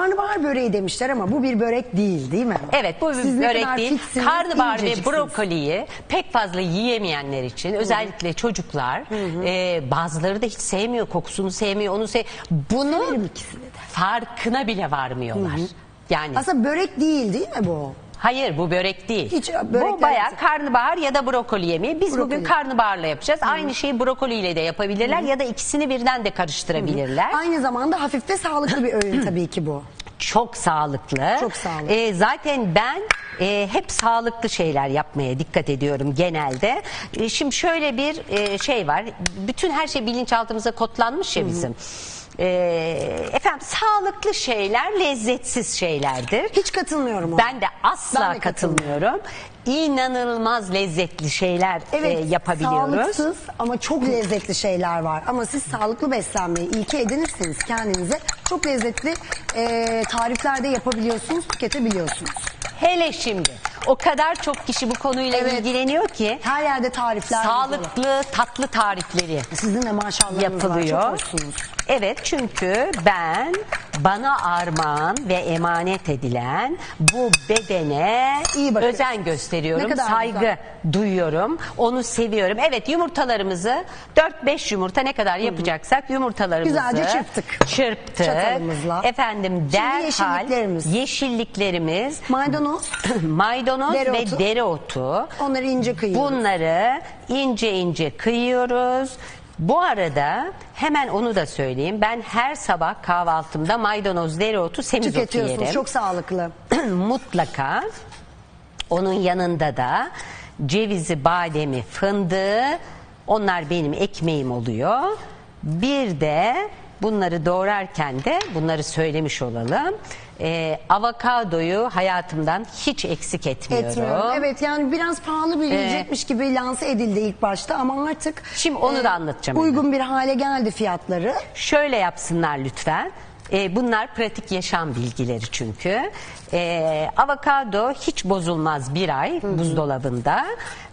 karnabahar böreği demişler ama bu bir börek değil değil mi? Evet bu bir Siz ne börek kadar değil. fiksiniz, Karnabahar ve inceciksiniz. brokoliyi pek fazla yiyemeyenler için özellikle çocuklar e, bazıları da hiç sevmiyor kokusunu sevmiyor onu sev bunu Severim ikisini de. farkına bile varmıyorlar. Yani Aslında börek değil değil mi bu? Hayır bu börek değil. Hiç börekler bu bayağı yapacak. karnabahar ya da brokoli yemeği. Biz bugün Brokoli. karnabaharla yapacağız. Aynı şeyi brokoliyle de yapabilirler ya da ikisini birden de karıştırabilirler. Aynı zamanda hafif ve sağlıklı bir öğün tabii ki bu. Çok sağlıklı. Çok sağlıklı. Ee, zaten ben e, hep sağlıklı şeyler yapmaya dikkat ediyorum genelde. E, şimdi şöyle bir e, şey var. Bütün her şey bilinçaltımıza kodlanmış ya bizim. E, efendim sağlıklı şeyler lezzetsiz şeylerdir. Hiç katılmıyorum ona. Ben de asla Ben de katılmıyorum. İnanılmaz lezzetli şeyler Evet, e, yapabiliyoruz. sağlıksız ama çok lezzetli şeyler var. Ama siz sağlıklı beslenmeyi ilke edinirseniz kendinize çok lezzetli e, tariflerde yapabiliyorsunuz, tüketebiliyorsunuz. Hele şimdi o kadar çok kişi bu konuyla Evet. ilgileniyor ki Her yerde tarifler sağlıklı tatlı tarifleri Sizin de maşallahınız yapılıyor. var. Çok hoşsunuz. Evet çünkü ben bana armağan ve emanet edilen bu bedene İyi bakıyorsun. özen gösteriyorum. Kadar Saygı güzel. duyuyorum. Onu seviyorum. Evet yumurtalarımızı 4-5 yumurta ne kadar yapacaksak yumurtalarımızı Güzelce çırptık. Çırptık. Çatalımızla. Efendim derhal yeşilliklerimiz. yeşilliklerimiz Maydanoz, maydanoz Dereotu. ve dereotu onları ince kıyıyoruz. Bunları ince ince kıyıyoruz. Bu arada hemen onu da söyleyeyim. Ben her sabah kahvaltımda maydanoz, dereotu, semizotu Tüketiyorsunuz. yerim. Çok sağlıklı. Mutlaka. Onun yanında da cevizi, bademi, fındığı onlar benim ekmeğim oluyor. Bir de bunları doğrarken de bunları söylemiş olalım. Ee, avokadoyu hayatımdan hiç eksik etmiyorum. Etmiyorum. Evet yani biraz pahalı bir yiyecekmiş gibi lanse edildi ilk başta ama artık e, Şimdi onu da anlatacağım Uygun bir hale geldi fiyatları. Şöyle yapsınlar lütfen. Ee, bunlar pratik yaşam bilgileri çünkü. Ee, avokado hiç bozulmaz bir ay buzdolabında.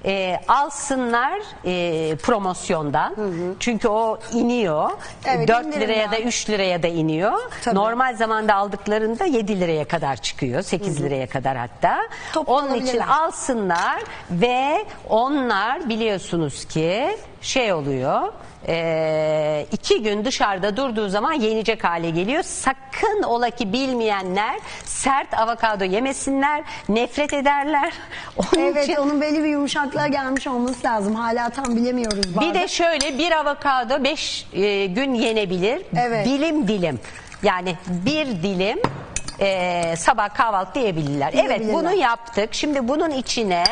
Ee, alsınlar e, promosyondan. Çünkü o iniyor. Evet, 4 indirimden. liraya da 3 liraya da iniyor. Tabii. Normal zamanda aldıklarında 7 liraya kadar çıkıyor. 8 liraya kadar hatta. Onun için alsınlar ve onlar biliyorsunuz ki şey oluyor e, iki gün dışarıda durduğu zaman yenecek hale geliyor. Sakın ola ki bilmeyenler sert avokado yemesinler, nefret ederler. Onun Evet için onun belli bir yumuşaklığa gelmiş olması lazım. Hala tam bilemiyoruz bazen. bir de şöyle bir avokado 5 gün yenebilir. Evet. Dilim dilim. Yani bir dilim e, sabah kahvaltı yiyebilirler. Evet bunu yaptık. Şimdi bunun içine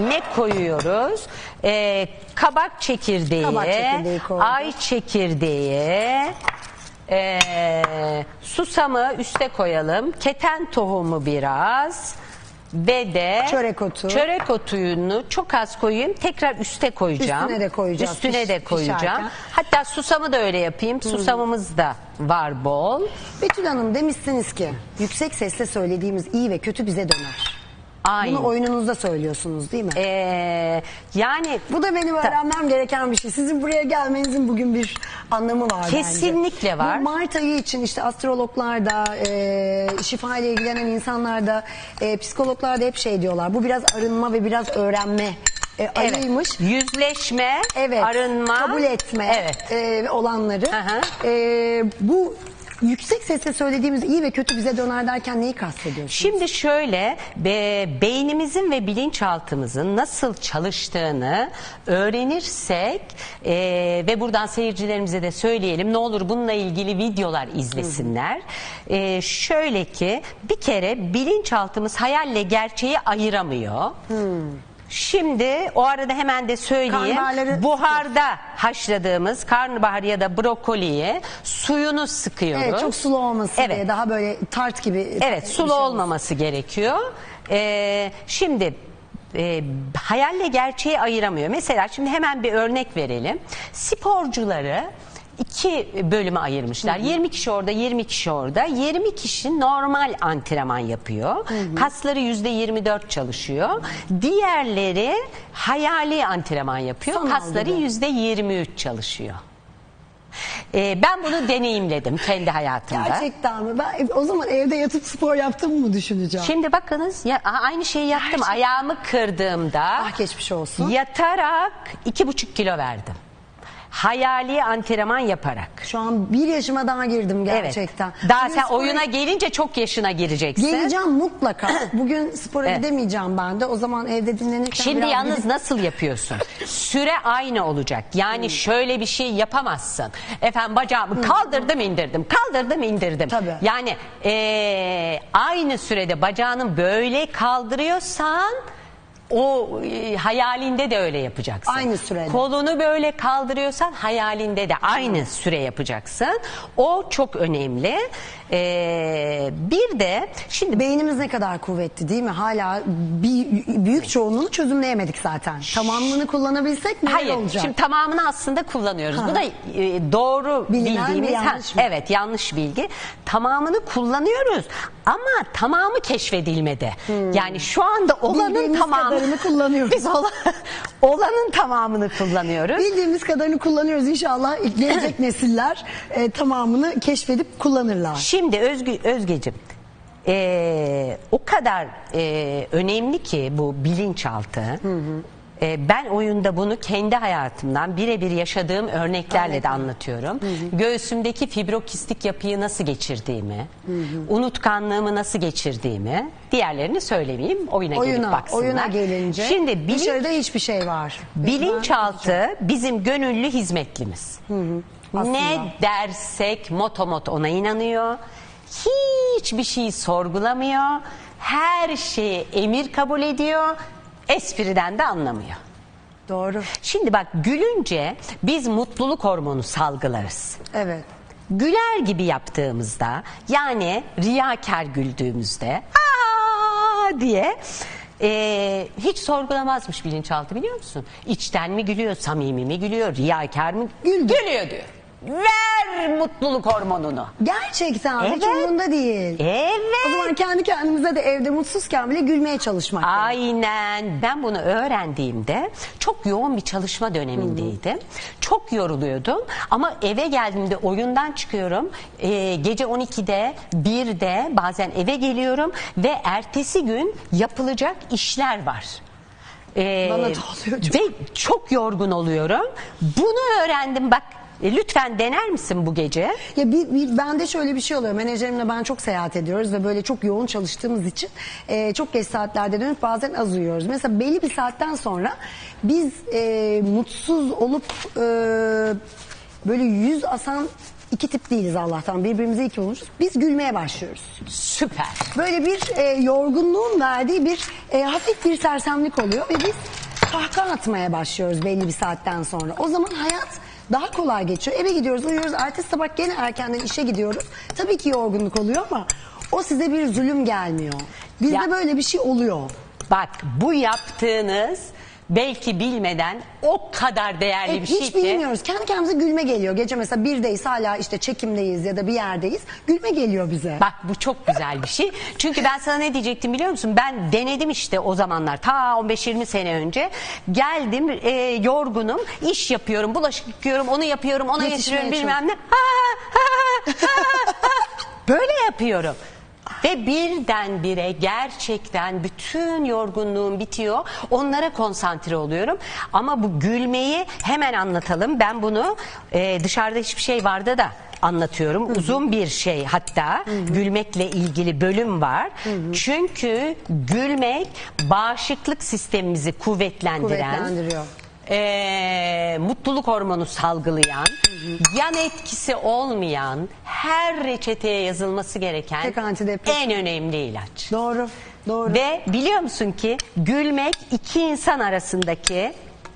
ne koyuyoruz? E, kabak çekirdeği, Kabak çekirdeği koyduk. ay çekirdeği, e, susamı üste koyalım. Keten tohumu biraz ve de Çörek otu. çörek otunu çok az koyayım. Tekrar üste koyacağım. Üstüne de koyacağız, Üstüne de koyacağım. pişerken. Hatta susamı da öyle yapayım. Susamımız da var bol. Betül Hanım demişsiniz ki yüksek sesle söylediğimiz iyi ve kötü bize döner. Aynı. Bunu oyununuzda söylüyorsunuz değil mi? Ee, yani Bu da benim öğrenmem gereken bir şey. Sizin buraya gelmenizin bugün bir anlamı var bence. Kesinlikle var. Bu Mart ayı için işte astrologlar da, e, şifa ile ilgilenen insanlar da, e, psikologlar da hep şey diyorlar. Bu biraz arınma ve biraz öğrenme e, ayıymış. evet. yüzleşme, Evet. arınma, kabul etme Evet. e, olanları. Aha. E, bu yüksek sesle söylediğimiz iyi ve kötü bize döner derken neyi kastediyorsunuz? Şimdi şöyle be, beynimizin ve bilinçaltımızın nasıl çalıştığını öğrenirsek e, ve buradan seyircilerimize de söyleyelim ne olur bununla ilgili videolar izlesinler. E, şöyle ki bir kere bilinçaltımız hayalle gerçeği ayıramıyor. Şimdi o arada hemen de söyleyeyim. Karnabaharları- Buharda haşladığımız karnabahar ya da brokoliyi suyunu sıkıyoruz. Evet çok sulu olmasın Evet. diye daha böyle tart gibi. Evet bir sulu şey olmaması gerekiyor. Ee, şimdi e, hayalle gerçeği ayıramıyor. Mesela şimdi hemen bir örnek verelim. Sporcuları iki bölüme ayırmışlar. 20 kişi orada, 20 kişi orada. 20 kişi normal antrenman yapıyor. Kasları %24 çalışıyor. Diğerleri hayali antrenman yapıyor. Sanal Kasları gibi. %23 çalışıyor. E, ben bunu deneyimledim kendi hayatımda. Gerçekten mi? Ben o zaman evde yatıp spor yaptım mı düşüneceğim. Şimdi bakınız ya, aynı şeyi yaptım. Ayağımı kırdığımda ah geçmiş olsun. yatarak iki buçuk kilo verdim. Hayali antrenman yaparak. Şu an bir yaşıma daha girdim gerçekten. Evet. Daha Bugün sen spora oyuna gelince çok yaşına gireceksin. Geleceğim mutlaka. Bugün spora Evet. gidemeyeceğim ben de. O zaman evde dinlenirken Şimdi biraz yalnız gidip- nasıl yapıyorsun? Süre aynı olacak. Yani Hmm. şöyle bir şey yapamazsın. Efendim bacağımı kaldırdım indirdim. Kaldırdım indirdim. Tabii. Yani eee, aynı sürede bacağını böyle kaldırıyorsan o e, hayalinde de öyle yapacaksın. Aynı sürede. Kolunu böyle kaldırıyorsan hayalinde de aynı süre yapacaksın. O çok önemli. Eee, bir de şimdi Beynimiz ne kadar kuvvetli değil mi? Hala bir, büyük çoğunluğunu çözümleyemedik zaten. Tamamını kullanabilsek neler Hayır, olacak? şimdi tamamını aslında kullanıyoruz. Bu da e, doğru Bilinen bir bildiğimiz. yanlış mı? evet, yanlış bilgi. Tamamını kullanıyoruz ama tamamı keşfedilmedi. Yani şu anda olanın Hmm. Bildiğimiz tamamı kadarını kullanıyoruz. Biz ola- olanın tamamını kullanıyoruz. Bildiğimiz kadarını kullanıyoruz. İnşallah gelecek nesiller e, tamamını keşfedip kullanırlar. Şimdi Özgü, Özgeciğim e, o kadar e, önemli ki bu bilinçaltı. E, ben oyunda bunu kendi hayatımdan birebir yaşadığım örneklerle de anlatıyorum. Göğsümdeki fibrokistik yapıyı nasıl geçirdiğimi, unutkanlığımı nasıl geçirdiğimi, diğerlerini söylemeyeyim. Oyuna, gelip Oyuna, baksınlar. oyuna gelince Şimdi bilinç, dışarıda hiçbir şey var. bilinçaltı bizim gönüllü hizmetlimiz. Aslında. Ne dersek motomot ona inanıyor. Hiçbir şeyi sorgulamıyor. Her şeyi emir kabul ediyor. Espriden de anlamıyor. Doğru. Şimdi bak gülünce biz mutluluk hormonu salgılarız. Evet. Güler gibi yaptığımızda yani riyakar güldüğümüzde aa diye e, hiç sorgulamazmış bilinçaltı biliyor musun? İçten mi gülüyor, samimi mi gülüyor, riyakar mı? Güldü. Gülüyor diyor. Ver mutluluk hormonunu. Gerçekten hiç Evet. umurunda değil. Evet. O zaman kendi kendimize de evde mutsuzken bile gülmeye çalışmak. Aynen. Ben bunu öğrendiğimde çok yoğun bir çalışma dönemindeydim. Çok yoruluyordum ama eve geldiğimde oyundan çıkıyorum. Ee, gece 12'de, 1'de bazen eve geliyorum ve ertesi gün yapılacak işler var. Ee, Bana da oluyor çok. Ve çok yorgun oluyorum. Bunu öğrendim bak. E, Lütfen dener misin bu gece? Ya bir, bir bende şöyle bir şey oluyor. Menajerimle ben çok seyahat ediyoruz ve böyle çok yoğun çalıştığımız için e, çok geç saatlerde dönüp bazen az uyuyoruz. Mesela belli bir saatten sonra biz e, mutsuz olup e, böyle yüz asan iki tip değiliz Allah'tan. Birbirimize iki olmuşuz. Biz gülmeye başlıyoruz. Süper. Böyle bir e, yorgunluğun verdiği bir e, hafif bir sersemlik oluyor ve biz kahkaha atmaya başlıyoruz belli bir saatten sonra. O zaman hayat daha kolay geçiyor. Eve gidiyoruz, uyuyoruz. Ertesi sabah gene erkenden işe gidiyoruz. Tabii ki yorgunluk oluyor ama o size bir zulüm gelmiyor. Bizde Ya- böyle bir şey oluyor. Bak bu yaptığınız belki bilmeden o kadar değerli E, bir şey hiç ki. bilmiyoruz. Kendi kendimize gülme geliyor. Gece mesela birdeyiz hala işte çekimdeyiz ya da bir yerdeyiz. Gülme geliyor bize. Bak bu çok güzel bir şey. Çünkü ben sana ne diyecektim biliyor musun? Ben denedim işte o zamanlar ta 15-20 sene önce. Geldim e, yorgunum, iş yapıyorum, bulaşık yıkıyorum, onu yapıyorum, ona Yetişmeye bilmem ne. Ha, ha, ha, ha, ha. Böyle yapıyorum. Ve birdenbire gerçekten bütün yorgunluğum bitiyor. Onlara konsantre oluyorum. Ama bu gülmeyi hemen anlatalım. Ben bunu e, dışarıda hiçbir şey vardı da anlatıyorum. Uzun bir şey hatta gülmekle ilgili bölüm var. Çünkü gülmek bağışıklık sistemimizi kuvvetlendiren. E, mutluluk hormonu salgılayan, yan etkisi olmayan, her reçeteye yazılması gereken Tek antidepresan. en önemli ilaç. Doğru. Doğru. Ve biliyor musun ki gülmek iki insan arasındaki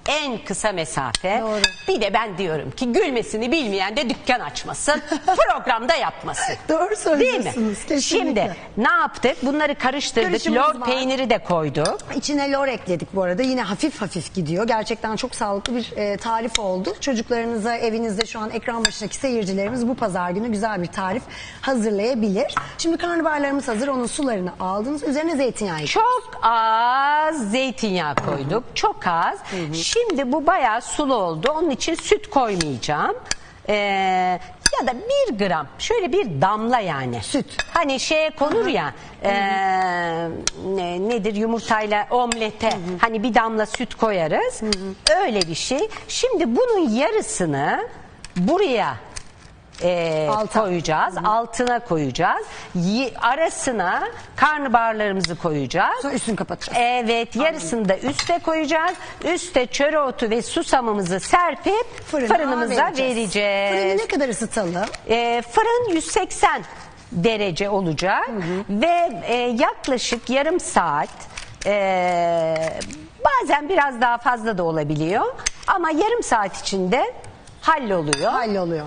en kısa mesafe. Doğru. Bir de ben diyorum ki gülmesini bilmeyen de dükkan açmasın, programda yapmasın. Doğru Değil söylüyorsunuz. mi? Kesinlikle. Şimdi ne yaptık? Bunları karıştırdık. Karışımımız Lor var. peyniri de koyduk. İçine lor ekledik bu arada. Yine hafif hafif gidiyor. Gerçekten çok sağlıklı bir e, tarif oldu. Çocuklarınıza evinizde şu an ekran başındaki seyircilerimiz bu pazar günü güzel bir tarif hazırlayabilir. Şimdi karnabaharlarımız hazır. Onun sularını aldınız. Üzerine zeytinyağı. Çok az zeytinyağı koyduk. Çok az. Şimdi bu bayağı sulu oldu. Onun için süt koymayacağım. e, ya da bir gram şöyle bir damla yani. Süt. Hani şeye konur ya e, ne- nedir yumurtayla omlete hani bir damla süt koyarız. Öyle bir şey. Şimdi bunun yarısını buraya e, Alta. koyacağız. Altına koyacağız. Yi- arasına karnabaharlarımızı koyacağız. Sonra üstünü kapatacağız. Evet yarısını da üste koyacağız. Üste çöreotu ve susamımızı serpip fırınımıza vereceğiz. vereceğiz. Fırını ne kadar ısıtalım? E, fırın 180 derece olacak ve e, yaklaşık yarım saat e, bazen biraz daha fazla da olabiliyor ama yarım saat içinde halloluyor. Halloluyor.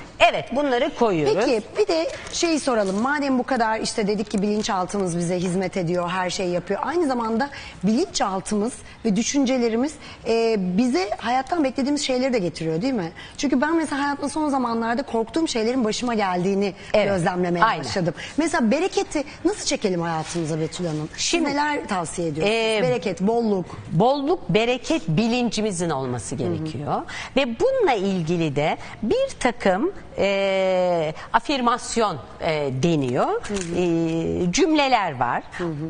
Evet bunları koyuyoruz. Peki bir de şeyi soralım. Madem bu kadar işte dedik ki bilinçaltımız bize hizmet ediyor, her şeyi yapıyor. Aynı zamanda bilinçaltımız ve düşüncelerimiz e, bize hayattan beklediğimiz şeyleri de getiriyor değil mi? Çünkü ben mesela hayatta son zamanlarda korktuğum şeylerin başıma geldiğini Evet, gözlemlemeye aynen. başladım. Mesela bereketi nasıl çekelim hayatımıza Betül Hanım? Şimdi- neler tavsiye ediyorsunuz? Ee, Bereket, bolluk. bolluk, bereket bilincimizin olması gerekiyor. Ve bununla ilgili de bir takım e, afirmasyon e, deniyor. E, cümleler var.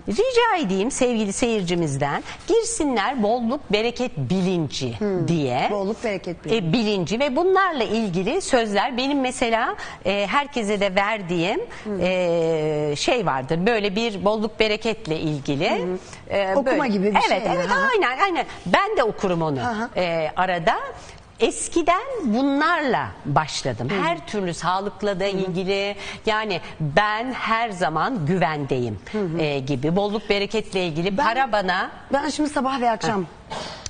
Rica edeyim sevgili seyircimizden girsinler bolluk, bereket bilinci diye. Bolluk, bereket bilinci. E, bilinci ve bunlarla ilgili sözler benim mesela e, herkese de verdiğim e, şey vardır. Böyle bir bolluk bereketle ilgili. e, Okuma gibi bir evet, şey. Evet, Aha. aynen, aynen. Ben de okurum onu e, arada. Eskiden bunlarla başladım. Her türlü sağlıkla da ilgili yani ben her zaman güvendeyim e, gibi. Bolluk bereketle ilgili para bana Ben şimdi sabah ve akşam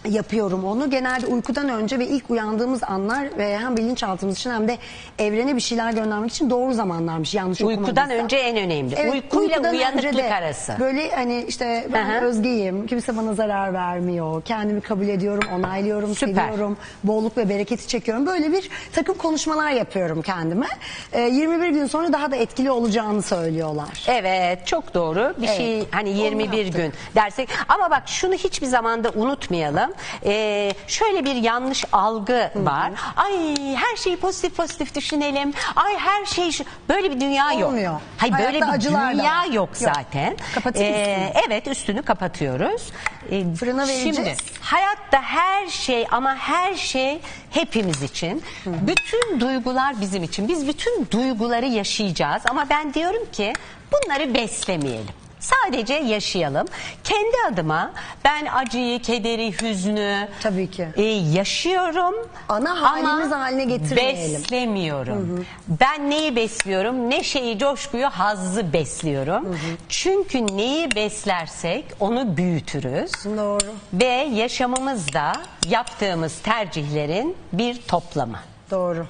yapıyorum onu. Genelde uykudan önce ve ilk uyandığımız anlar ve hem bilinçaltımız için hem de evrene bir şeyler göndermek için doğru zamanlarmış. Yanlış uykudan önce en önemli. Evet, Uykuyla uykudan önce uyanıklık de arası. Böyle hani işte ben Aha. özgeyim, kimse bana zarar vermiyor, kendimi kabul ediyorum, onaylıyorum, Süper. seviyorum, bolluk ve bereketi çekiyorum. Böyle bir takım konuşmalar yapıyorum kendime. Ee, 21 gün sonra daha da etkili olacağını söylüyorlar. Evet çok doğru bir Evet, şey hani onu 21 yaptık. gün dersek ama bak şunu hiçbir zamanda unutmayalım Ee, şöyle bir yanlış algı var ay her şeyi pozitif pozitif düşünelim ay her şey şu- böyle bir dünya yok Olmuyor. hayır böyle Hayatta bir acılar da dünya var. yok Yok. zaten Kapatayım Ee, üstünü. evet üstünü kapatıyoruz Ee, Fırına vereceğiz. şimdi hayatta her şey ama her şey hepimiz için bütün duygular bizim için biz bütün duyguları yaşayacağız ama ben diyorum ki bunları beslemeyelim. Sadece yaşayalım. Kendi adıma ben acıyı, kederi, hüznü Tabii ki. e, yaşıyorum. Ana halimiz haline getirmeyelim. Beslemiyorum. Ben neyi besliyorum? Neşeyi, coşkuyu, hazzı besliyorum. Çünkü neyi beslersek onu büyütürüz. Doğru. Ve yaşamımızda yaptığımız tercihlerin bir toplamı. Doğru.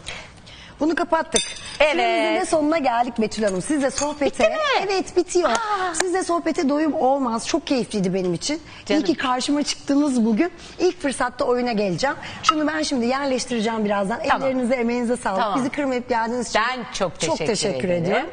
Bunu kapattık. Evet. Süremizin de sonuna geldik Betül Hanım. Sizle sohbete... Bitti mi? Evet bitiyor. Sizle sohbete doyum olmaz. Çok keyifliydi benim için. Canım. İyi ki karşıma çıktınız bugün. İlk fırsatta oyuna geleceğim. Şunu ben şimdi yerleştireceğim birazdan. Tamam. Ellerinize emeğinize sağlık. Tamam. Bizi kırmayıp geldiğiniz için Ben çok çok teşekkür teşekkür ederim. ediyorum.